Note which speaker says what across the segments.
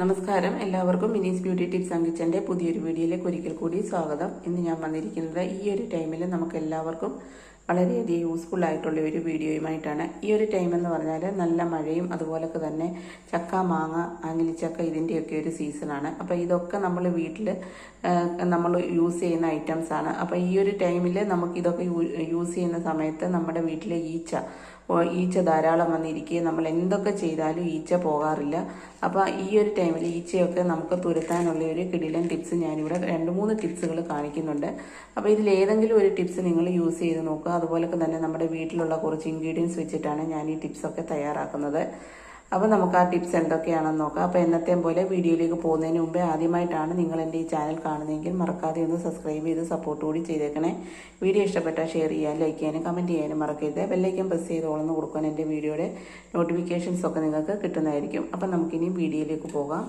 Speaker 1: നമസ്കാരം. എല്ലാവർക്കും മിനീസ് beauty tips and പുതിയൊരു വീഡിയോയിലേക്ക് ഒരിക്കൽ കൂടി സ്വാഗതം. ഇന്ന് ഞാൻ വന്നിരിക്കുന്നത് ഈ ഒരു ടൈമിൽ നമുക്ക് എല്ലാവർക്കും വളരെയധികം യൂസ്ഫുൾ ആയിട്ടുള്ള ഒരു വീഡിയോയുമായിട്ടാണ്. ഈ ഒരു ടൈം എന്ന് പറഞ്ഞാൽ നല്ല മഴയും അതുപോലൊക്കെ തന്നെ ചക്ക മാങ്ങ ആങ്ങിലിച്ചക്ക ഇതിന്റെയൊക്കെ ഒരു സീസണാണ് അപ്പോൾ ഇതൊക്കെ നമ്മൾ വീട്ടിൽ നമ്മൾ യൂസ് ചെയ്യുന്ന ഐറ്റംസ് ആണ്. അപ്പോൾ ഈ ഒരു ടൈമിൽ നമുക്ക് ഇതൊക്കെ യൂസ് ചെയ്യുന്ന സമയത്ത് നമ്മുടെ വീട്ടിലെ ഈച്ച ഈച്ച ധാരാളം വന്നിരിക്കുകയും നമ്മൾ എന്തൊക്കെ ചെയ്താലും ഈച്ച പോകാറില്ല. അപ്പോൾ ഈ ഒരു ടൈമിൽ ഈച്ചയൊക്കെ നമുക്ക് തുരത്താനുള്ള ഒരു കിടിലൻ ടിപ്സ് ഞാനിവിടെ രണ്ട് മൂന്ന് ടിപ്സുകൾ കാണിക്കുന്നുണ്ട്. അപ്പോൾ ഇതിൽ ഏതെങ്കിലും ഒരു ടിപ്സ് നിങ്ങൾ യൂസ് ചെയ്ത് നോക്കുക. അതുപോലെ തന്നെ നമ്മുടെ വീട്ടിലുള്ള കുറച്ച് ഇൻഗ്രീഡിയൻസ് വെച്ചിട്ടാണ് ഞാൻ ഈ ടിപ്സൊക്കെ തയ്യാറാക്കുന്നത്. അപ്പോൾ നമുക്ക് ആ ടിപ്സ് എന്തൊക്കെയാണെന്ന് നോക്കാം. അപ്പോൾ എന്നത്തെയും പോലെ വീഡിയോയിലേക്ക് പോകുന്നതിന് മുമ്പേ ആദ്യമായിട്ടാണ് നിങ്ങൾ എന്റെ ഈ ചാനൽ കാണുന്നതെങ്കിൽ മറക്കാതെ ഒന്ന് സബ്സ്ക്രൈബ് ചെയ്ത് സപ്പോർട്ട് കൂടി ചെയ്തേക്കണേ. വീഡിയോ ഇഷ്ടപ്പെട്ടാൽ ഷെയർ ചെയ്യാൻ ലൈക്ക് ചെയ്യാനും കമന്റ് ചെയ്യാനും മറക്കരുത്. ബെല്ലൈക്കൻ പ്രസ് ചെയ്ത് ഓളന്ന് കൊടുക്കാൻ എന്റെ വീഡിയോയുടെ നോട്ടിഫിക്കേഷൻസ് ഒക്കെ നിങ്ങൾക്ക് കിട്ടുന്നതായിരിക്കും. അപ്പം നമുക്കിനി വീഡിയോയിലേക്ക് പോകാം.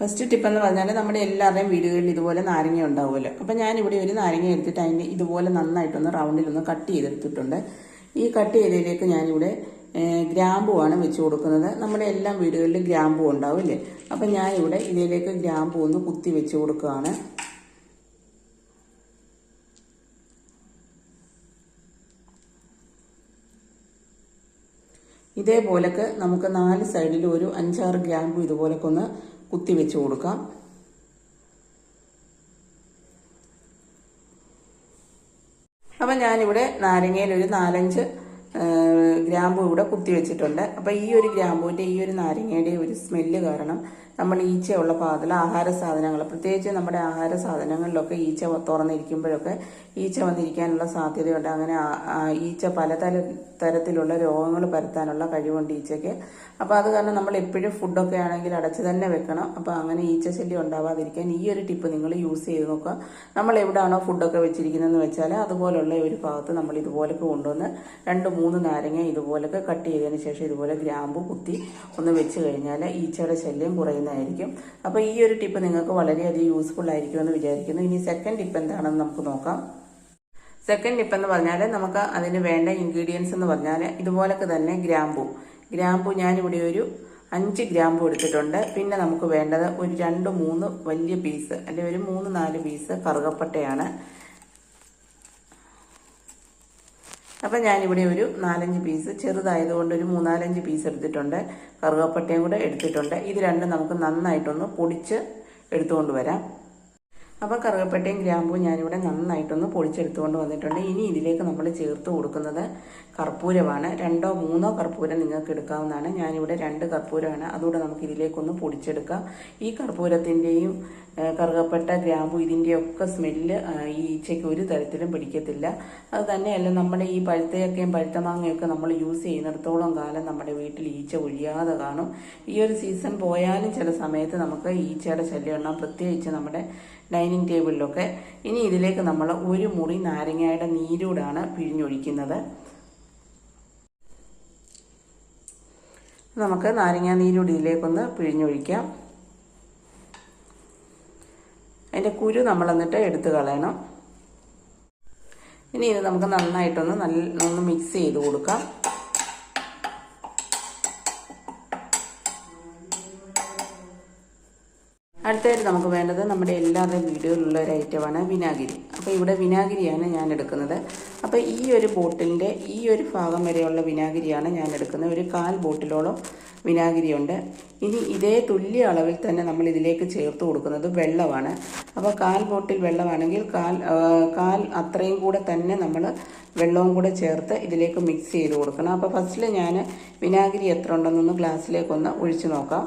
Speaker 1: ഫസ്റ്റ് ടിപ്പ് എന്ന് പറഞ്ഞാൽ നമ്മുടെ എല്ലാവരുടെയും വീടുകളിൽ ഇതുപോലെ നാരങ്ങ ഉണ്ടാവുമല്ലോ. അപ്പം ഞാനിവിടെ ഒരു നാരങ്ങ എടുത്തിട്ട് അതിന്റെ ഇതുപോലെ നന്നായിട്ടൊന്ന് റൗണ്ടിലൊന്ന് കട്ട് ചെയ്തെടുത്തിട്ടുണ്ട്. ഈ കട്ട് ചെയ്തതിലേക്ക് ഞാനിവിടെ ഗ്രാമ്പുവാണ് വെച്ച് കൊടുക്കുന്നത്. നമ്മുടെ എല്ലാ വീടുകളിലും ഗ്രാമ്പു ഉണ്ടാവില്ലേ അപ്പം ഞാനിവിടെ ഇതിലേക്ക് ഗ്രാമ്പു ഒന്ന് കുത്തി വെച്ച് കൊടുക്കുകയാണ്. ഇതേപോലൊക്കെ നമുക്ക് നാല് സൈഡിൽ ഒരു അഞ്ചാറ് ഗ്രാമ്പു ഇതുപോലൊക്കെ ഒന്ന് കുത്തി വെച്ച് കൊടുക്കാം. അപ്പം ഞാനിവിടെ നാരങ്ങയിൽ ഒരു നാലഞ്ച് ഗ്രാമ്പു ഇവിടെ കുത്തി വെച്ചിട്ടുണ്ട്. അപ്പോൾ ഈ ഒരു ഗ്രാമ്പുവിന്റെ ഈ ഒരു നാരങ്ങയുടെ ഒരു സ്മെല്ല് കാരണം നമ്മൾ ഈച്ചയുള്ള പാകത്തിൽ ആഹാര സാധനങ്ങൾ പ്രത്യേകിച്ച് നമ്മുടെ ആഹാര സാധനങ്ങളിലൊക്കെ ഈച്ച തുറന്നിരിക്കുമ്പോഴൊക്കെ ഈച്ച വന്നിരിക്കാനുള്ള സാധ്യതയുണ്ട്. അങ്ങനെ ഈച്ച പലതര തരത്തിലുള്ള രോഗങ്ങൾ പരത്താനുള്ള കഴിവുണ്ട് ഈച്ചയ്ക്ക്. അപ്പോൾ അത് കാരണം നമ്മൾ എപ്പോഴും ഫുഡൊക്കെ ആണെങ്കിൽ അടച്ച് തന്നെ വെക്കണം. അപ്പോൾ അങ്ങനെ ഈച്ച ശല്യം ഉണ്ടാവാതിരിക്കാൻ ഈ ഒരു ടിപ്പ് നിങ്ങൾ യൂസ് ചെയ്ത് നോക്കുക. നമ്മൾ എവിടെയാണോ ഫുഡൊക്കെ വെച്ചിരിക്കുന്നതെന്ന് വെച്ചാൽ അതുപോലുള്ള ഒരു ഭാഗത്ത് നമ്മൾ ഇതുപോലൊക്കെ കൊണ്ടുവന്ന് രണ്ട് മൂന്ന് നാരങ്ങ ഇതുപോലൊക്കെ കട്ട് ചെയ്തതിന് ശേഷം ഇതുപോലെ ഗ്രാമ്പു കുത്തി ഒന്ന് വെച്ച് കഴിഞ്ഞാൽ ഈച്ചയുടെ ശല്യം കുറയുന്നതായിരിക്കും അപ്പോൾ ഈ ഒരു ടിപ്പ് നിങ്ങൾക്ക് വളരെയധികം യൂസ്ഫുൾ ആയിരിക്കുമെന്ന് വിചാരിക്കുന്നു. ഇനി സെക്കൻഡ് ടിപ്പ് എന്താണെന്ന് നമുക്ക് നോക്കാം. സെക്കൻഡ് ടിപ്പ് എന്ന് പറഞ്ഞാൽ നമുക്ക് അതിന് വേണ്ട ഇൻഗ്രീഡിയൻസ് എന്ന് പറഞ്ഞാൽ ഇതുപോലൊക്കെ തന്നെ ഗ്രാമ്പു. ഗ്രാമ്പു ഞാനിവിടെ ഒരു അഞ്ച് ഗ്രാമ്പു എടുത്തിട്ടുണ്ട്. പിന്നെ നമുക്ക് വേണ്ടത് ഒരു രണ്ട് മൂന്ന് വലിയ പീസ് അല്ലെങ്കിൽ ഒരു മൂന്ന് നാല് പീസ് കറുകപ്പട്ടയാണ്. അപ്പം ഞാനിവിടെ ഒരു നാലഞ്ച് പീസ് ചെറുതായതുകൊണ്ട് ഒരു മൂന്നാലഞ്ച് പീസ് എടുത്തിട്ടുണ്ട്. കറുകപ്പട്ടയും കൂടെ എടുത്തിട്ടുണ്ട്. ഇത് രണ്ടും നമുക്ക് നന്നായിട്ടൊന്ന് പൊടിച്ച് എടുത്തുകൊണ്ട് വരാം. അപ്പം കറുകപ്പട്ടയും ഗ്രാമ്പും ഞാനിവിടെ നന്നായിട്ടൊന്ന് പൊടിച്ചെടുത്തുകൊണ്ട് വന്നിട്ടുണ്ട്. ഇനി ഇതിലേക്ക് നമ്മൾ ചേർത്ത് കൊടുക്കുന്നത് കർപ്പൂരമാണ്. രണ്ടോ മൂന്നോ കർപ്പൂരം നിങ്ങൾക്ക് എടുക്കാവുന്നതാണ്. ഞാനിവിടെ രണ്ട് കർപ്പൂരമാണ്. അതുകൂടെ നമുക്ക് ഇതിലേക്കൊന്ന് പൊടിച്ചെടുക്കാം. ഈ കർപ്പൂരത്തിന്റെയും കറുകപ്പട്ട ഗ്രാമ്പു ഇതിന്റെയൊക്കെ സ്മെല്ല് ഈ ഈച്ചയ്ക്ക് ഒരു തരത്തിലും പിടിക്കത്തില്ല. അത് തന്നെയല്ല നമ്മുടെ ഈ പഴുത്തയൊക്കെയും പഴുത്ത മാങ്ങയൊക്കെ നമ്മൾ യൂസ് ചെയ്യുന്നിടത്തോളം കാലം നമ്മുടെ വീട്ടിൽ ഈച്ച ഒഴിയാതെ കാണും. ഈ ഒരു സീസൺ പോയാലും ചില സമയത്ത് നമുക്ക് ഈച്ചയുടെ ശല്യം ഉണ്ടാകും പ്രത്യേകിച്ച് നമ്മുടെ ഡൈനിങ് ടേബിളിലൊക്കെ. ഇനി ഇതിലേക്ക് നമ്മൾ ഒരു മുറി നാരങ്ങയുടെ നീരൂടാണ് പിഴിഞ്ഞൊഴിക്കുന്നത്. നമുക്ക് നാരങ്ങാ നീരൂടി ഇതിലേക്കൊന്ന് പിഴിഞ്ഞൊഴിക്കാം. അതിന്റെ കുരു നമ്മൾ എന്നിട്ട് എടുത്ത് കളയണം. ഇനി ഇത് നമുക്ക് നന്നായിട്ടൊന്ന് നല്ല ഒന്ന് മിക്സ് ചെയ്ത് കൊടുക്കാം. അടുത്തായിട്ട് നമുക്ക് വേണ്ടത് നമ്മുടെ എല്ലാവരുടെയും വീടുകളിലുള്ള ഒരു ഐറ്റമാണ് വിനാഗിരി. അപ്പോൾ ഇവിടെ വിനാഗിരിയാണ് ഞാൻ എടുക്കുന്നത്. അപ്പോൾ ഈ ഒരു ബോട്ടിലിന്റെ ഈ ഒരു ഭാഗം വരെയുള്ള വിനാഗിരിയാണ് ഞാൻ എടുക്കുന്നത്. ഒരു കാൽ ബോട്ടിലോളം വിനാഗിരിയുണ്ട്. ഇനി ഇതേ തുല്യ അളവിൽ തന്നെ നമ്മൾ ഇതിലേക്ക് ചേർത്ത് കൊടുക്കുന്നത് വെള്ളമാണ്. അപ്പോൾ കാൽ ബോട്ടിൽ വെള്ളമാണെങ്കിൽ കാൽ കാൽ അത്രയും കൂടെ തന്നെ നമ്മൾ വെള്ളവും കൂടെ ചേർത്ത് ഇതിലേക്ക് മിക്സ് ചെയ്ത് കൊടുക്കണം. അപ്പോൾ ഫസ്റ്റിൽ ഞാൻ വിനാഗിരി എത്ര ഉണ്ടെന്നൊന്ന് ഗ്ലാസ്സിലേക്കൊന്ന് ഒഴിച്ചു നോക്കാം.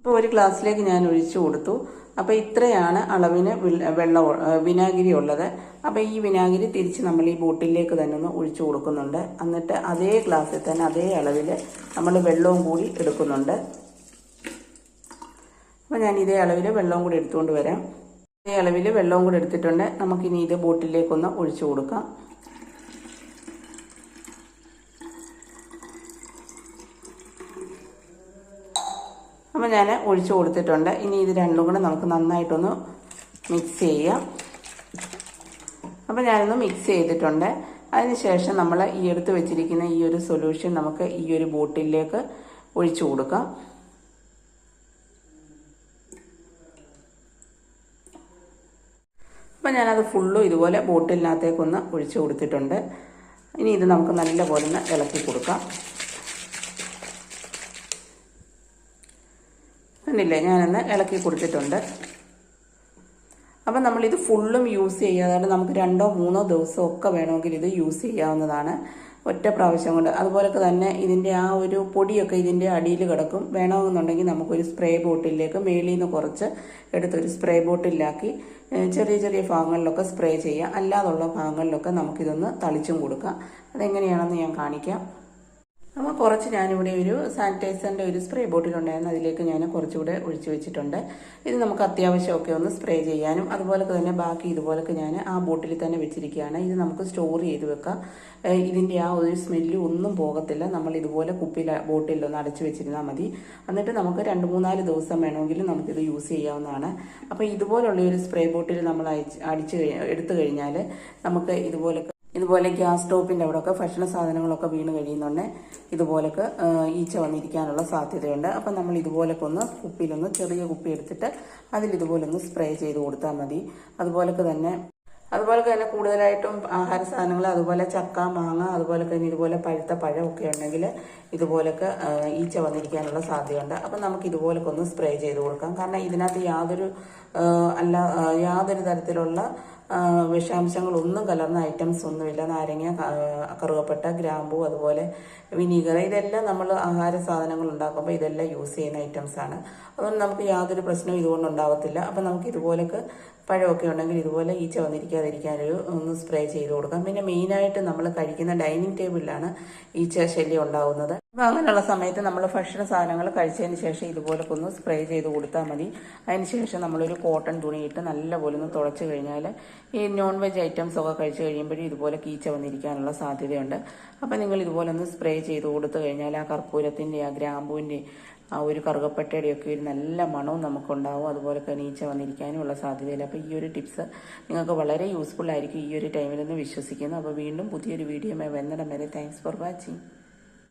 Speaker 1: അപ്പോൾ ഒരു ഗ്ലാസ്സിലേക്ക് ഞാൻ ഒഴിച്ചു കൊടുത്തു. അപ്പോൾ ഇത്രയാണ് അളവിന് വെള്ളം വിനാഗിരി ഉള്ളത്. അപ്പോൾ ഈ വിനാഗിരി തിരിച്ച് നമ്മൾ ഈ ബോട്ടിലേക്ക് തന്നെ ഒന്ന് ഒഴിച്ചു കൊടുക്കുന്നുണ്ട്. എന്നിട്ട് അതേ ഗ്ലാസ്സിൽ തന്നെ അതേ അളവിൽ നമ്മൾ വെള്ളവും കൂടി എടുക്കുന്നുണ്ട്. അപ്പോൾ ഞാൻ ഇതേ അളവിൽ വെള്ളവും കൂടി എടുത്തുകൊണ്ട് വരാം. ഇതേ അളവിൽ വെള്ളവും കൂടി എടുത്തിട്ടുണ്ട്. നമുക്കിനി ഇത് ബോട്ടിലേക്കൊന്ന് ഒഴിച്ചു കൊടുക്കാം. അപ്പം ഞാൻ ഒഴിച്ചു കൊടുത്തിട്ടുണ്ട്. ഇനി ഇത് രണ്ടും കൂടെ നമുക്ക് നന്നായിട്ടൊന്ന് മിക്സ് ചെയ്യാം. അപ്പോൾ ഞാനൊന്ന് മിക്സ് ചെയ്തിട്ടുണ്ട്. അതിനുശേഷം നമ്മൾ ഈ എടുത്ത് വെച്ചിരിക്കുന്ന ഈ ഒരു സൊല്യൂഷൻ നമുക്ക് ഈ ഒരു ബോട്ടിലേക്ക് ഒഴിച്ചു കൊടുക്കാം. അപ്പം ഞാനത് ഫുള്ളും ഇതുപോലെ ബോട്ടിലിനകത്തേക്കൊന്ന് ഒഴിച്ചു കൊടുത്തിട്ടുണ്ട്. ഇനി ഇത് നമുക്ക് നല്ല പോലെ ഒന്ന് ഇളക്കി കൊടുക്കാം. കണ്ടില്ലേ? ഞാനൊന്ന് ഇളക്കി കൊടുത്തിട്ടുണ്ട്. അപ്പം നമ്മളിത് ഫുള്ളും യൂസ് ചെയ്യാതെ നമുക്ക് രണ്ടോ മൂന്നോ ദിവസം ഒക്കെ വേണമെങ്കിൽ ഇത് യൂസ് ചെയ്യാവുന്നതാണ്. ഒറ്റ പ്രാവശ്യം കൊണ്ട്. അതുപോലൊക്കെ തന്നെ ഇതിന്റെ ആ ഒരു പൊടിയൊക്കെ ഇതിന്റെ അടിയിൽ കിടക്കും. വേണമെന്നുണ്ടെങ്കിൽ നമുക്കൊരു സ്പ്രേ ബോട്ടിലേക്ക് മേളിൽ നിന്ന് കുറച്ച് എടുത്തൊരു സ്പ്രേ ബോട്ടിലാക്കി ചെറിയ ചെറിയ ഭാഗങ്ങളിലൊക്കെ സ്പ്രേ ചെയ്യാം അല്ലാതുള്ള ഭാഗങ്ങളിലൊക്കെ നമുക്കിതൊന്ന് തളിച്ചും കൊടുക്കാം. അതെങ്ങനെയാണെന്ന് ഞാൻ കാണിക്കാം. അപ്പോൾ കുറച്ച് ഞാനിവിടെ ഒരു സാനിറ്റൈസറിന്റെ ഒരു സ്പ്രേ ബോട്ടിൽ ഉണ്ടായിരുന്നു അതിലേക്ക് ഞാൻ കുറച്ചുകൂടെ ഒഴിച്ചു വെച്ചിട്ടുണ്ട്. ഇത് നമുക്ക് അത്യാവശ്യമൊക്കെ ഒന്ന് സ്പ്രേ ചെയ്യാനും അതുപോലെ തന്നെ ബാക്കി ഇതുപോലൊക്കെ ഞാൻ ആ ബോട്ടിൽ തന്നെ വെച്ചിരിക്കുകയാണ്. ഇത് നമുക്ക് സ്റ്റോർ ചെയ്ത് വെക്കാം. ഇതിന്റെ ആ ഒരു സ്മെല്ല് ഒന്നും പോകത്തില്ല. നമ്മൾ ഇതുപോലെ കുപ്പിയിൽ ബോട്ടിൽ ഒന്ന് അടച്ചു വെച്ചിരുന്നാൽ മതി. എന്നിട്ട് നമുക്ക് രണ്ട് മൂന്നാൽ ദിവസം വേണമെങ്കിലും നമുക്കിത് യൂസ് ചെയ്യാവുന്നതാണ്. അപ്പോൾ ഇതുപോലുള്ള ഒരു സ്പ്രേ ബോട്ടിൽ നമ്മൾ അയച്ച് അടിച്ച് എടുത്തു കഴിഞ്ഞാൽ നമുക്ക് ഇതുപോലെ ഇതുപോലെ ഗ്യാസ് സ്റ്റോപ്പിന്റെ അവിടെയൊക്കെ ഭക്ഷണ സാധനങ്ങളൊക്കെ വീണ് കഴിയുന്നുണ്ട്. ഇതുപോലൊക്കെ ഈച്ച വന്നിരിക്കാനുള്ള സാധ്യതയുണ്ട്. അപ്പം നമ്മൾ ഇതുപോലൊക്കെ ഒന്ന് കുപ്പിയിലൊന്ന് ചെറിയ കുപ്പി എടുത്തിട്ട് അതിൽ ഇതുപോലെ ഒന്ന് സ്പ്രേ ചെയ്ത് കൊടുത്താൽ മതി. അതുപോലൊക്കെ തന്നെ അതുപോലെ തന്നെ കൂടുതലായിട്ടും ആഹാര സാധനങ്ങൾ അതുപോലെ ചക്ക മാങ്ങ അതുപോലെ തന്നെ ഇതുപോലെ പഴുത്ത പഴമൊക്കെ ഉണ്ടെങ്കിൽ ഇതുപോലൊക്കെ ഈച്ച വന്നിരിക്കാനുള്ള സാധ്യതയുണ്ട്. അപ്പം നമുക്ക് ഇതുപോലൊക്കെ ഒന്ന് സ്പ്രേ ചെയ്ത് കൊടുക്കാം. കാരണം ഇതിനകത്ത് യാതൊരു അല്ല യാതൊരു തരത്തിലുള്ള വിഷാംശങ്ങളൊന്നും കലർന്ന ഐറ്റംസ് ഒന്നുമില്ല. നാരങ്ങ കറുകപ്പെട്ട ഗ്രാമ്പു അതുപോലെ വിനീഗർ ഇതെല്ലാം നമ്മൾ ആഹാര സാധനങ്ങൾ ഉണ്ടാക്കുമ്പോൾ ഇതെല്ലാം യൂസ് ചെയ്യുന്ന ഐറ്റംസ് ആണ്. അതുകൊണ്ട് നമുക്ക് യാതൊരു പ്രശ്നവും ഇതുകൊണ്ട് ഉണ്ടാവത്തില്ല. അപ്പം നമുക്ക് ഇതുപോലൊക്കെ പഴമൊക്കെ ഉണ്ടെങ്കിൽ ഇതുപോലെ ഈച്ച വന്നിരിക്കാതിരിക്കാനൊരു ഒന്ന് സ്പ്രേ ചെയ്ത് കൊടുക്കാം. പിന്നെ മെയിനായിട്ട് നമ്മൾ കഴിക്കുന്ന ഡൈനിങ് ടേബിളിലാണ് ഈച്ച ശല്യം ഉണ്ടാവുന്നത്. അപ്പോൾ അങ്ങനെയുള്ള സമയത്ത് നമ്മൾ ഭക്ഷണ സാധനങ്ങൾ കഴിച്ചതിന് ശേഷം ഇതുപോലൊക്കെ ഒന്ന് സ്പ്രേ ചെയ്ത് കൊടുത്താൽ മതി. അതിന് ശേഷം നമ്മളൊരു കോട്ടൺ തുണിയിട്ട് നല്ലപോലെ ഒന്ന് തുളച്ച് കഴിഞ്ഞാൽ ഈ നോൺ വെജ് ഐറ്റംസ് ഒക്കെ കഴിച്ച് കഴിയുമ്പോഴും ഇതുപോലെ കീച്ച വന്നിരിക്കാനുള്ള സാധ്യതയുണ്ട്. അപ്പോൾ നിങ്ങൾ ഇതുപോലെ ഒന്ന് സ്പ്രേ ചെയ്ത് കൊടുത്തു കഴിഞ്ഞാൽ ആ കർപ്പൂരത്തിന്റെ ആ ഗ്രാമ്പൂവിന്റെ ആ ഒരു കറുകപ്പട്ടയുടെയൊക്കെ ഒരു നല്ല മണവും നമുക്കുണ്ടാവും. അതുപോലെ കനീച്ച വന്നിരിക്കാനുമുള്ള സാധ്യതയില്ല. അപ്പോൾ ഈ ഒരു ടിപ്സ് നിങ്ങൾക്ക് വളരെ യൂസ്ഫുൾ ആയിരിക്കും ഈ ഒരു ടൈമിലെന്ന് വിശ്വസിക്കുന്നു. അപ്പോൾ വീണ്ടും പുതിയൊരു വീഡിയോ വന്നിടം വരെ താങ്ക്സ് ഫോർ വാച്ചിങ്